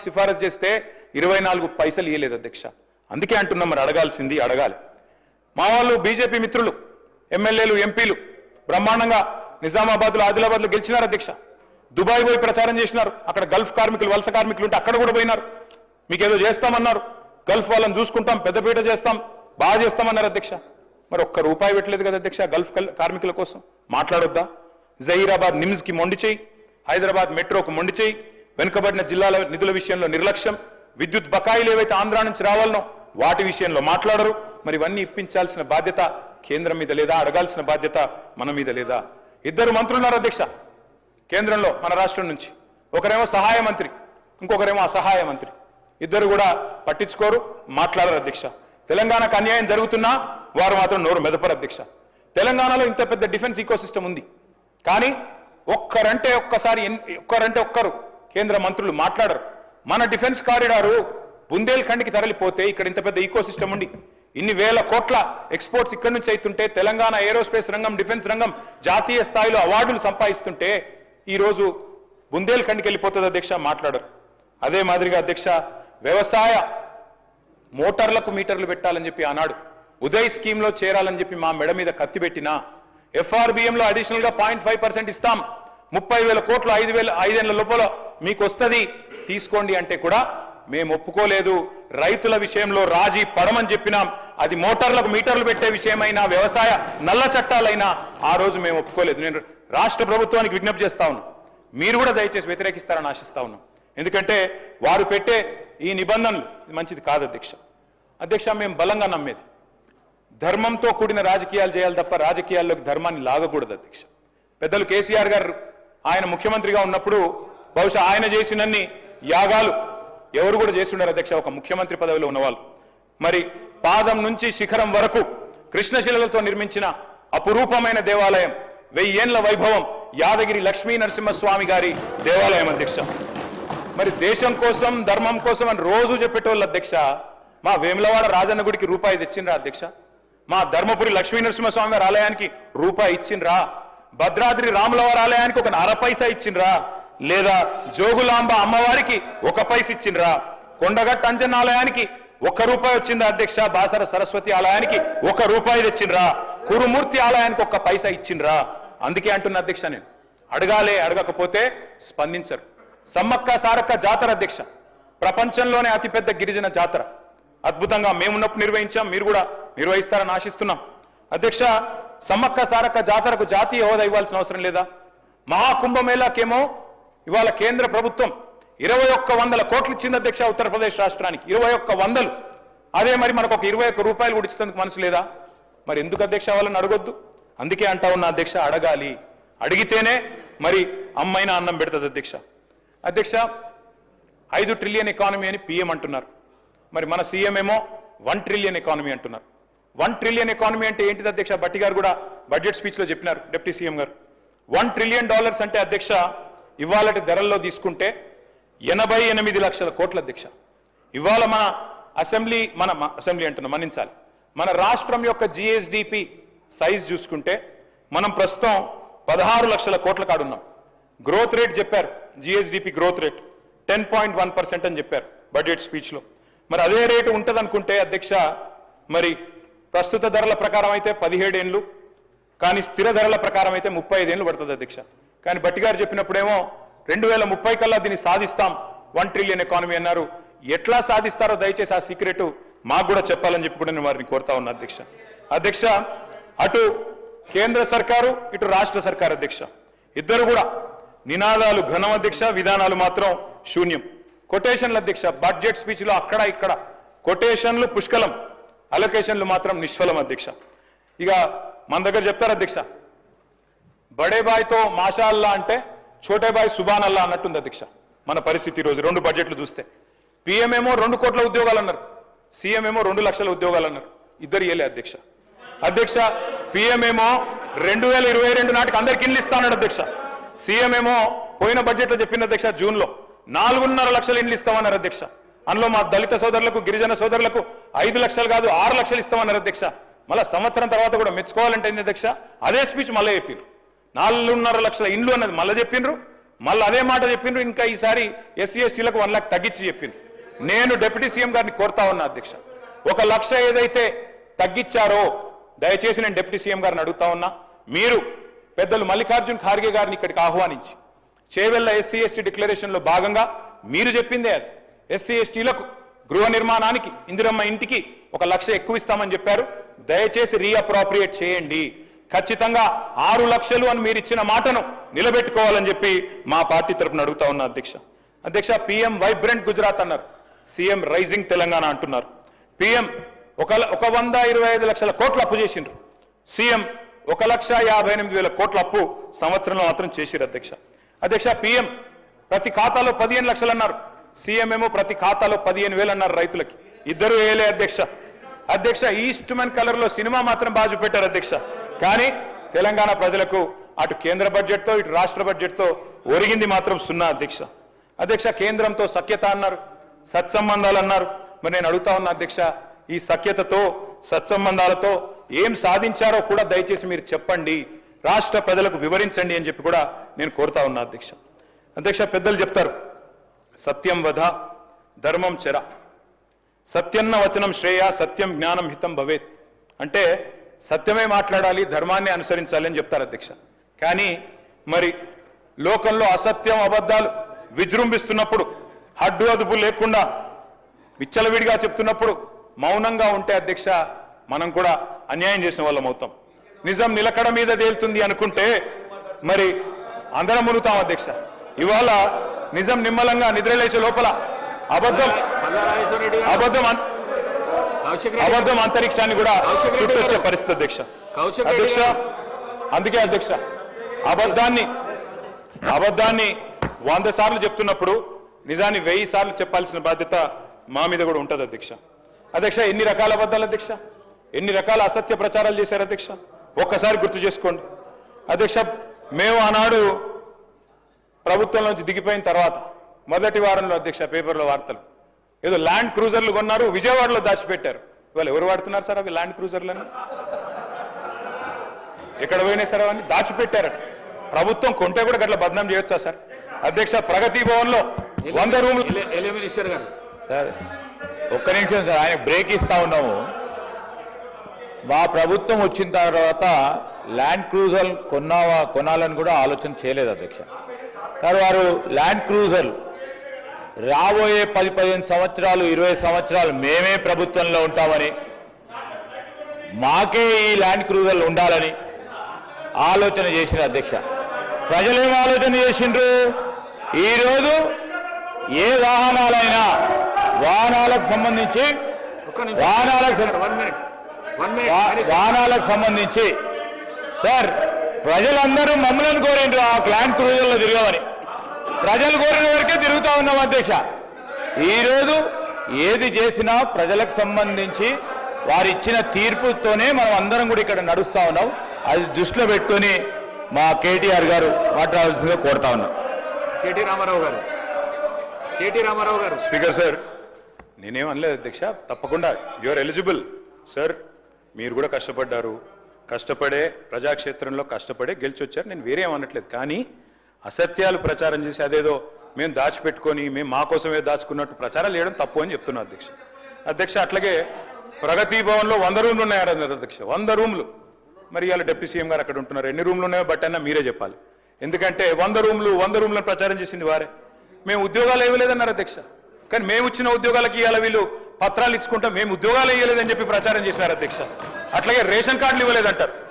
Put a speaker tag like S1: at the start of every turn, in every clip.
S1: సిఫారసు చేస్తే ఇరవై నాలుగు పైసలు ఇవ్వలేదు అధ్యక్ష. అందుకే అంటున్నాం మరి అడగాల్సింది అడగాలి. మా వాళ్ళు బీజేపీ మిత్రులు ఎమ్మెల్యేలు ఎంపీలు బ్రహ్మాండంగా నిజామాబాద్లో ఆదిలాబాద్లో గెలిచినారు అధ్యక్ష. దుబాయ్ పోయి ప్రచారం చేసినారు. అక్కడ గల్ఫ్ కార్మికులు వలస కార్మికులు ఉంటే అక్కడ కూడా పోయినారు. మీకేదో చేస్తామన్నారు. గల్ఫ్ వాళ్ళని చూసుకుంటాం పెద్దపీట చేస్తాం బాగా చేస్తామన్నారు అధ్యక్ష. మరి ఒక్క రూపాయి పెట్టలేదు కదా అధ్యక్ష గల్ఫ్ కార్మికుల కోసం. మాట్లాడొద్దా? జహీరాబాద్ నిమ్స్కి మొండి చేయి. హైదరాబాద్ మెట్రోకు మొండి చేయి. వెనుకబడిన జిల్లాల నిధుల విషయంలో నిర్లక్ష్యం విద్యుత్ బకాయిలు ఏవైతే ఆంధ్ర నుంచి రావాలనో వాటి విషయంలో మాట్లాడరు. మరి ఇవన్నీ ఇప్పించాల్సిన బాధ్యత కేంద్రం మీద లేదా అడగాల్సిన బాధ్యత మన మీద లేదా? ఇద్దరు మంత్రులున్నారు అధ్యక్ష కేంద్రంలో మన రాష్ట్రం నుంచి. ఒకరేమో సహాయ మంత్రి ఇంకొకరేమో అసహాయ మంత్రి. ఇద్దరు కూడా పట్టించుకోరు మాట్లాడరు అధ్యక్ష. తెలంగాణకు అన్యాయం జరుగుతున్నా వారు మాత్రం నోరు మెదపరు అధ్యక్ష. తెలంగాణలో ఇంత పెద్ద డిఫెన్స్ ఈకోసిస్టమ్ ఉంది. కానీ ఒక్కరంటే ఒక్కసారి ఒక్కరంటే ఒక్కరు కేంద్ర మంత్రులు మాట్లాడరు. మన డిఫెన్స్ కారిడారు బుందేల్ఖండ్కి తరలిపోతే ఇక్కడ ఇంత పెద్ద ఈకో ఉండి ఇన్ని వేల కోట్ల ఎక్స్పోర్ట్స్ ఇక్కడి నుంచి అవుతుంటే తెలంగాణ ఏరోస్పేస్ రంగం డిఫెన్స్ రంగం జాతీయ స్థాయిలో అవార్డులు సంపాదిస్తుంటే ఈరోజు బుందేల్ఖండ్కి వెళ్ళిపోతుంది అధ్యక్ష మాట్లాడరు. అదే మాదిరిగా అధ్యక్ష వ్యవసాయ మోటార్లకు మీటర్లు పెట్టాలని చెప్పి ఆనాడు ఉదయ్ స్కీమ్లో చేరాలని చెప్పి మా మెడ మీద కత్తి పెట్టినా ఎఫ్ఆర్బిఎంలో అడిషనల్గా పాయింట్ ఫైవ్ పర్సెంట్ ఇస్తాం. ముప్పై వేల కోట్లు ఐదు వేల ఐదేళ్ళ లోపల మీకు వస్తుంది తీసుకోండి అంటే కూడా మేము ఒప్పుకోలేదు. రైతుల విషయంలో రాజీ పడమని చెప్పినాం. అది మోటార్లకు మీటర్లు పెట్టే విషయమైనా వ్యవసాయ నల్ల చట్టాలైనా ఆ రోజు మేము ఒప్పుకోలేదు. నేను రాష్ట్ర ప్రభుత్వానికి విజ్ఞప్తి చేస్తా మీరు కూడా దయచేసి వ్యతిరేకిస్తారని ఆశిస్తా ఉన్నాం. ఎందుకంటే వారు పెట్టే ఈ నిబంధనలు మంచిది కాదు అధ్యక్ష. అధ్యక్ష మేము బలంగా నమ్మేది. ధర్మంతో కూడిన రాజకీయాలు చేయాలి తప్ప రాజకీయాల్లోకి ధర్మాన్ని లాగకూడదు అధ్యక్ష. పెద్దలు కేసీఆర్ గారు ఆయన ముఖ్యమంత్రిగా ఉన్నప్పుడు బహుశా ఆయన చేసినన్ని యాగాలు ఎవరు కూడా చేస్తుండారు అధ్యక్ష ఒక ముఖ్యమంత్రి పదవిలో ఉన్నవాళ్ళు. మరి పాదం నుంచి శిఖరం వరకు కృష్ణశిలలతో నిర్మించిన అపురూపమైన దేవాలయం వెయ్యేండ్ల వైభవం యాదగిరి లక్ష్మీ నరసింహస్వామి గారి దేవాలయం అధ్యక్ష. మరి దేశం కోసం ధర్మం కోసం అని రోజు చెప్పేటోళ్ళు అధ్యక్ష మా వేములవాడ రాజన్న గుడికి రూపాయి తెచ్చిండ్రా అధ్యక్ష? మా ధర్మపురి లక్ష్మీ నరసింహస్వామి గారి ఆలయానికి రూపాయి ఇచ్చిండ్రా? భద్రాద్రి రాములవారి ఆలయానికి ఒక అర పైసా ఇచ్చిండ్రా? లేదా జోగులాంబ అమ్మవారికి ఒక పైస ఇచ్చిండ్రా? కొండగట్ట అంజన్న ఆలయానికి ఒక్క రూపాయి వచ్చిందా అధ్యక్ష. బాసర సరస్వతి ఆలయానికి ఒక రూపాయి తెచ్చిండ్రా? కురుమూర్తి ఆలయానికి ఒక్క పైసా ఇచ్చిండ్రా? అందుకే అంటున్న అధ్యక్ష నేను. అడగాలే అడగకపోతే స్పందించరు. సమ్మక్క సారక్క జాతర అధ్యక్ష. ప్రపంచంలోనే అతిపెద్ద గిరిజన జాతర. అద్భుతంగా మేమున్నప్పుడు నిర్వహించాం మీరు కూడా నిర్వహిస్తారని ఆశిస్తున్నాం. అధ్యక్ష సమ్మక్క సారక్క జాతరకు జాతీయ హోదా ఇవ్వాల్సిన అవసరం లేదా? మహాకుంభమేళాకేమో ఇవాళ కేంద్ర ప్రభుత్వం ఇరవై ఒక్క వందల కోట్లు ఇచ్చింది అధ్యక్ష ఉత్తరప్రదేశ్ రాష్ట్రానికి. ఇరవై ఒక్క వందలు. అదే మరి మనకు ఒక ఇరవై ఒక్క రూపాయలు కూడా ఇచ్చేందుకు మనసు లేదా? మరి ఎందుకు అధ్యక్ష వాళ్ళని అడగొద్దు? అందుకే అంటా ఉన్న అధ్యక్ష అడగాలి. అడిగితేనే మరి అమ్మైనా అన్నం పెడుతుంది అధ్యక్ష. అధ్యక్ష ఐదు ట్రిలియన్ ఎకానమీ అని పిఎం అంటున్నారు. మరి మన సీఎం ఏమో వన్ ట్రిలియన్ ఎకానమీ అంటున్నారు. వన్ ట్రిలియన్ ఎకానమీ అంటే ఏంటిది అధ్యక్ష? భట్టి గారు కూడా బడ్జెట్ స్పీచ్లో చెప్పినారు deputy CM garu. One trillion dollars అంటే అధ్యక్ష ఇవాళటి ధరల్లో తీసుకుంటే ఎనభై ఎనిమిది లక్షల కోట్ల అధ్యక్ష ఇవాళ మన అసెంబ్లీ మన అసెంబ్లీ అంటున్నా మన్నించాలి. మన రాష్ట్రం యొక్క జిఎస్డిపి సైజ్ చూసుకుంటే మనం ప్రస్తుతం పదహారు లక్షల కోట్ల కాడున్నాం. గ్రోత్ రేట్ చెప్పారు GSDP growth rate. Ten point one percent అని చెప్పారు బడ్జెట్ స్పీచ్లో. మరి అదే రేటు ఉంటుంది అనుకుంటే అధ్యక్ష మరి ప్రస్తుత ధరల ప్రకారం అయితే పదిహేడేండ్లు కానీ స్థిర ధరల ప్రకారం అయితే ముప్పై ఐదేళ్ళు పడుతుంది అధ్యక్ష. కానీ బట్టి గారు చెప్పినప్పుడేమో రెండు వేల ముప్పై కల్లా దీన్ని సాధిస్తాం వన్ ట్రిలియన్ ఎకానమీ అన్నారు. ఎట్లా సాధిస్తారో దయచేసి ఆ సీక్రెట్ మాకు కూడా చెప్పాలని చెప్పి కూడా నేను వారిని కోరుతా ఉన్నా అధ్యక్ష. అధ్యక్ష అటు కేంద్ర సర్కారు ఇటు రాష్ట్ర సర్కారు అధ్యక్ష. ఇద్దరు కూడా నినాదాలు ఘనం అధ్యక్ష విధానాలు మాత్రం శూన్యం. కొటేషన్ల అధ్యక్ష బడ్జెట్ స్పీచ్లో అక్కడ ఇక్కడ. కొటేషన్లు పుష్కలం అలొకేషన్లు మాత్రం నిష్ఫలం అధ్యక్ష. ఇక మన దగ్గర చెప్తారు అధ్యక్ష? బడే బాయ్తో మాషాల్లా అంటే చోటే బాయ్ సుబానల్లా అన్నట్టుంది అధ్యక్ష. మన పరిస్థితి ఈరోజు రెండు బడ్జెట్లు చూస్తే. పిఎం ఏమో రెండు కోట్ల ఉద్యోగాలు అన్నారు. సీఎంఏమో రెండు లక్షల ఉద్యోగాలు అన్నారు. ఇద్దరు ఇయ్యలే అధ్యక్ష. అధ్యక్ష పిఎం ఏమో రెండు వేల ఇరవై రెండు నాటికి అందరికి ఇల్లు ఇస్తానన్నాడు అధ్యక్ష. సీఎం ఏమో పోయిన బడ్జెట్లో చెప్పింది అధ్యక్ష జూన్లో. నాలుగున్నర లక్షలు ఇండ్లు ఇస్తామన్నారు అధ్యక్ష. అందులో మా దళిత సోదరులకు గిరిజన సోదరులకు ఐదు లక్షలు కాదు ఆరు లక్షలు ఇస్తామన్నారు అధ్యక్ష. మళ్ళీ సంవత్సరం తర్వాత కూడా మెచ్చుకోవాలంటే అధ్యక్ష? అదే స్పీచ్ మళ్ళీ చెప్పారు నాలుగున్నర లక్షల ఇండ్లు అన్నది మళ్ళీ చెప్పిండ్రు. మళ్ళీ అదే మాట చెప్పిండ్రు. ఇంకా ఈసారి ఎస్సీ ఎస్టీలకు వన్ లాక్ తగ్గించి చెప్పిండ్రు. నేను డిప్యూటీ సీఎం గారిని కోరుతా ఉన్నా అధ్యక్ష. ఒక లక్ష ఏదైతే తగ్గించారో దయచేసి నేను డిప్యూటీ సీఎం గారిని అడుగుతా ఉన్నా. మీరు పెద్దలు మల్లికార్జున్ ఖార్గే గారిని ఇక్కడికి ఆహ్వానించి చేవెళ్ళ ఎస్సీ ఎస్టీ డిక్లరేషన్లో భాగంగా మీరు చెప్పిందే అది. ఎస్సీ ఎస్టీలకు గృహ నిర్మాణానికి ఇందిరమ్మ ఇంటికి ఒక లక్ష ఎక్కువ ఇస్తామని చెప్పారు. దయచేసి రీఅప్రాప్రియేట్ చేయండి. ఖచ్చితంగా ఆరు లక్షలు అని మీరు ఇచ్చిన మాటను నిలబెట్టుకోవాలని చెప్పి మా పార్టీ తరపున అడుగుతా ఉన్నా అధ్యక్ష. అధ్యక్ష పిఎం వైబ్రెంట్ గుజరాత్ అన్నారు. సీఎం రైజింగ్ తెలంగాణ అంటున్నారు. పిఎం ఒక ఒక వంద ఇరవై ఐదు లక్షల కోట్ల అప్పు చేసిండ్రు. సీఎం ఒక లక్ష యాభై ఎనిమిది వేల కోట్ల అప్పు సంవత్సరంలో మాత్రం చేసిరు అధ్యక్ష. అధ్యక్ష పిఎం ప్రతి ఖాతాలో పదిహేను లక్షలు అన్నారు. సీఎం ఏమో ప్రతి ఖాతాలో పదిహేను వేలు అన్నారు రైతులకి. ఇద్దరు వేయలే అధ్యక్ష. అధ్యక్ష ఈస్ట్ మన్ కలర్లో సినిమా మాత్రం బాగా చూపెట్టారు అధ్యక్ష. కానీ తెలంగాణ ప్రజలకు అటు కేంద్ర బడ్జెట్తో ఇటు రాష్ట్ర బడ్జెట్తో ఒరిగింది మాత్రం సున్నా అధ్యక్ష. అధ్యక్ష కేంద్రంతో సఖ్యత అన్నారు సత్సంబంధాలు అన్నారు. మరి నేను అడుగుతా ఉన్నా అధ్యక్ష ఈ సఖ్యతతో సత్సంబంధాలతో ఏం సాధించారో కూడా దయచేసి మీరు చెప్పండి. రాష్ట్ర ప్రజలకు వివరించండి అని చెప్పి కూడా నేను కోరుతా ఉన్నా అధ్యక్ష. అధ్యక్ష పెద్దలు చెప్తారు సత్యం వధ ధర్మం చెర. సత్యన్న వచనం శ్రేయ సత్యం జ్ఞానం హితం భవేత్. అంటే సత్యమే మాట్లాడాలి ధర్మాన్ని అనుసరించాలి అని చెప్తారు అధ్యక్ష. కానీ మరి లోకంలో అసత్యం అబద్ధాలు విజృంభిస్తున్నప్పుడు హడ్డు అదుపు లేకుండా విచ్చలవిడిగా చెప్తున్నప్పుడు మౌనంగా ఉంటే అధ్యక్ష మనం కూడా అన్యాయం చేసిన వాళ్ళం అవుతాం. నిజం నిలకడ మీద తేలుతుంది అనుకుంటే మరి అందరం మునుగుతాం అధ్యక్ష. ఇవాళ నిజం నిమ్మలంగా నిద్రలేచే లోపల అబద్ధం అబద్ధం అబద్ధం అంతరిక్షాన్ని కూడా చుట్టొచ్చే. పరిస్థితి అధ్యక్ష అధ్యక్ష. అందుకే అధ్యక్ష అబద్ధాన్ని అబద్ధాన్ని వంద సార్లు చెప్తున్నప్పుడు నిజాన్ని వెయ్యి సార్లు చెప్పాల్సిన బాధ్యత మా మీద కూడా ఉంటుంది అధ్యక్ష అధ్యక్ష ఎన్ని రకాల అబద్ధాలు అధ్యక్ష ఎన్ని రకాల అసత్య ప్రచారాలు చేశారు అధ్యక్ష ఒక్కసారి గుర్తు చేసుకోండి అధ్యక్ష మేము ఆనాడు ప్రభుత్వం నుంచి దిగిపోయిన తర్వాత మొదటి వారంలో అధ్యక్ష పేపర్లో వార్తలు ఏదో ల్యాండ్ క్రూజర్లు కొన్నారు విజయవాడలో దాచిపెట్టారు. ఇవాళ ఎవరు వాడుతున్నారు సార్ అవి ల్యాండ్ క్రూజర్లని? ఎక్కడ పోయినాయి సార్ అవన్నీ? దాచిపెట్టారట. ప్రభుత్వం కొంటే కూడా గట్ల బదనాం చేయొచ్చా సార్? అధ్యక్ష ప్రగతి భవన్లో వంద
S2: మినిస్టర్ గారు.
S3: సార్ ఒక్క నిమిషం సార్ ఆయన బ్రేక్ ఇస్తా ఉన్నాము. మా ప్రభుత్వం వచ్చిన తర్వాత ల్యాండ్ క్రూజర్ కొన్నావా కొనాలని కూడా ఆలోచన చేయలేదు అధ్యక్ష. కానీ వారు ల్యాండ్ క్రూజర్ రాబోయే పది పదిహేను సంవత్సరాలు ఇరవై సంవత్సరాలు మేమే ప్రభుత్వంలో ఉంటామని మాకే ఈ ల్యాండ్ క్రూజర్లు ఉండాలని ఆలోచన చేసిన అధ్యక్ష. ప్రజలు ఆలోచన చేసిండ్రు? ఈరోజు ఏ వాహనాలైనా వాహనాలకు సంబంధించి వాహనాలకు వాహనాలకు సంబంధించి. సార్ ప్రజలందరూ మమ్మల్ని కోరిండ్రు ఆ ల్యాండ్ క్రూజర్లో తిరగమని. ప్రజలు కోరిన వరకే తిరుగుతా ఉన్నాం అధ్యక్ష. ఈరోజు ఏది చేసినా ప్రజలకు సంబంధించి వారు ఇచ్చిన తీర్పుతోనే మనం అందరం కూడా ఇక్కడ నడుస్తా ఉన్నాం. అది దృష్టిలో పెట్టుకొని మా కేటీఆర్ గారు మాట్లాడాల్సిందిగా కోరుతా ఉన్నాం.
S2: కేటీ రామారావు గారు. కేటీ రామారావు గారు.
S1: స్పీకర్ సార్ నేనేం అనలేదు అధ్యక్ష. తప్పకుండా యువర్ ఎలిజిబుల్ సార్ మీరు కూడా కష్టపడ్డారు. కష్టపడే ప్రజాక్షేత్రంలో కష్టపడే గెలిచి వచ్చారు నేను వేరే అనట్లేదు. కానీ అసత్యాలు ప్రచారం చేసి అదేదో మేము దాచిపెట్టుకొని మేము మా కోసమే దాచుకున్నట్టు ప్రచారాలు చేయడం తప్పు అని చెప్తున్నా అధ్యక్ష. అధ్యక్ష అట్లాగే ప్రగతి భవన్లో వంద రూమ్లు ఉన్నాయన్నారు అధ్యక్ష. వంద రూమ్లు. మరి ఇవాళ డిప్యూటీ సీఎం గారు అక్కడ ఉంటున్నారు. ఎన్ని రూమ్లు ఉన్నాయో బట్ అన్నా మీరే చెప్పాలి. ఎందుకంటే వంద రూమ్లు వంద రూమ్లను ప్రచారం చేసింది వారే. మేము ఉద్యోగాలు ఇవ్వలేదన్నారు అధ్యక్ష. కానీ మేము ఇచ్చిన ఉద్యోగాలకి ఇవాళ వీళ్ళు పత్రాలు ఇచ్చుకుంటాం మేము ఉద్యోగాలు ఇవ్వలేదని చెప్పి ప్రచారం చేశారు అధ్యక్ష. అట్లాగే రేషన్ కార్డులు ఇవ్వలేదంటారు.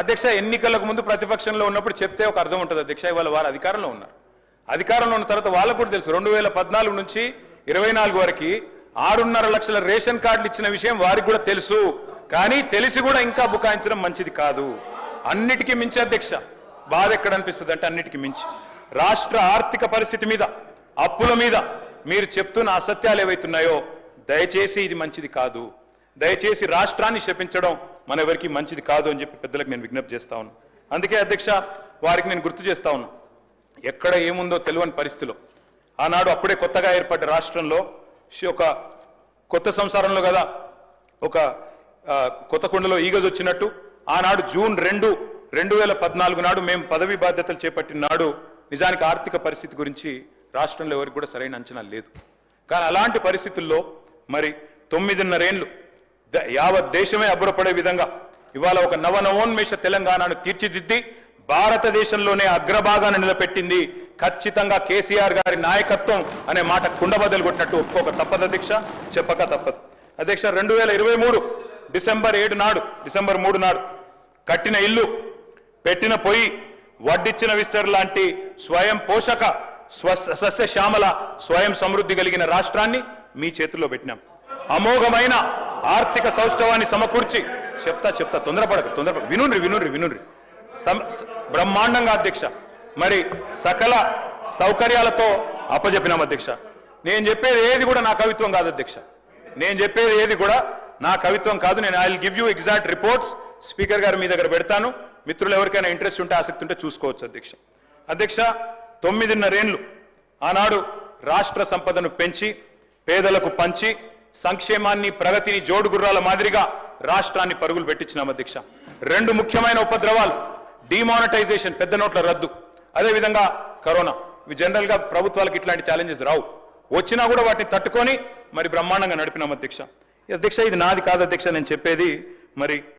S1: అధ్యక్ష ఎన్నికలకు ముందు ప్రతిపక్షంలో ఉన్నప్పుడు చెప్తే ఒక అర్థం ఉంటుంది. అధ్యక్ష ఇవాళ వారు అధికారంలో ఉన్నారు. అధికారంలో ఉన్న తర్వాత వాళ్ళకు కూడా తెలుసు. రెండు వేల పద్నాలుగు నుంచి ఇరవై నాలుగు వరకు ఆరున్నర లక్షల రేషన్ కార్డులు ఇచ్చిన విషయం వారికి కూడా తెలుసు. కానీ తెలిసి కూడా ఇంకా బుకాయించడం మంచిది కాదు. అన్నిటికీ మించి అధ్యక్ష బాధ ఎక్కడ అనిపిస్తుంది అంటే అన్నిటికీ మించి. రాష్ట్ర ఆర్థిక పరిస్థితి మీద అప్పుల మీద మీరు చెప్తున్న అసత్యాలు ఏవైతున్నాయో దయచేసి ఇది మంచిది కాదు. దయచేసి రాష్ట్రాన్ని శపించడం మన ఎవరికి మంచిది కాదు అని చెప్పి పెద్దలకు నేను విజ్ఞప్తి చేస్తా ఉన్నాను అందుకే అధ్యక్ష వారికి నేను గుర్తు చేస్తా ఉన్నా. ఎక్కడ ఏముందో తెలియని పరిస్థితిలో. ఆనాడు అప్పుడే కొత్తగా ఏర్పడ్డ రాష్ట్రంలో ఒక కొత్త సంసారంలో కదా ఒక కొత్త కొండలో ఈగజ్ వచ్చినట్టు. ఆనాడు జూన్ రెండు రెండు వేల పద్నాలుగు నాడు మేము పదవి బాధ్యతలు చేపట్టిన నాడు నిజానికి ఆర్థిక పరిస్థితి గురించి రాష్ట్రంలో ఎవరికి కూడా సరైన అంచనా లేదు. కానీ అలాంటి పరిస్థితుల్లో మరి తొమ్మిదిన్నరేండ్లు యావత్ దేశమే అబ్బురపడే విధంగా ఇవాళ ఒక నవనవోన్మేష తెలంగాణను తీర్చిదిద్ది భారతదేశంలోనే అగ్రభాగాన్ని నిలబెట్టింది ఖచ్చితంగా కేసీఆర్ గారి నాయకత్వం అనే మాట కుండబదలు కొట్టినట్టు ఒప్పుకోక తప్పదు అధ్యక్ష చెప్పక తప్పదు. అధ్యక్ష రెండు వేల ఇరవై మూడు డిసెంబర్ ఏడు నాడు డిసెంబర్ మూడు నాడు కట్టిన ఇల్లు పెట్టిన పొయ్యి వడ్డిచ్చిన విస్తర్ లాంటి స్వయం పోషక స్వ సస్యశ్యామల స్వయం సమృద్ధి కలిగిన రాష్ట్రాన్ని మీ చేతుల్లో పెట్టినాం. అమోఘమైన ఆర్థిక సౌష్ఠవాన్ని సమకూర్చి చెప్తా చెప్తా తొందరపడక తొందరపడ వినుండ్రి వినుండ్రి వినుండ్రి. బ్రహ్మాండంగా అధ్యక్ష. మరి సకల సౌకర్యాలతో అప్పజెప్పినాం అధ్యక్ష. నేను చెప్పేది ఏది కూడా నా కవిత్వం కాదు అధ్యక్ష. నేను చెప్పేది ఏది కూడా నా కవిత్వం కాదు. నేను I give you exact reports speaker garu మీ దగ్గర పెడతాను. మిత్రులు ఎవరికైనా ఇంట్రెస్ట్ ఉంటే ఆసక్తి ఉంటే చూసుకోవచ్చు అధ్యక్ష. అధ్యక్ష తొమ్మిదిన్నరేండ్లు. ఆనాడు రాష్ట్ర సంపదను పెంచి పేదలకు పంచి సంక్షేమాన్ని ప్రగతిని జోడుగుర్రాల మాదిరిగా రాష్ట్రాన్ని పరుగులు పెట్టించినాం అధ్యక్ష. రెండు ముఖ్యమైన ఉపద్రవాలు డిమానిటైజేషన్ పెద్ద నోట్ల రద్దు. అదేవిధంగా కరోనా. ఇవి జనరల్గా ప్రభుత్వాలకు ఇట్లాంటి ఛాలెంజెస్ రావు. వచ్చినా కూడా వాటిని తట్టుకొని మరి బ్రహ్మాండంగా నడిపినాం అధ్యక్ష. అధ్యక్ష ఇది నాది కాదు అధ్యక్ష నేను చెప్పేది మరి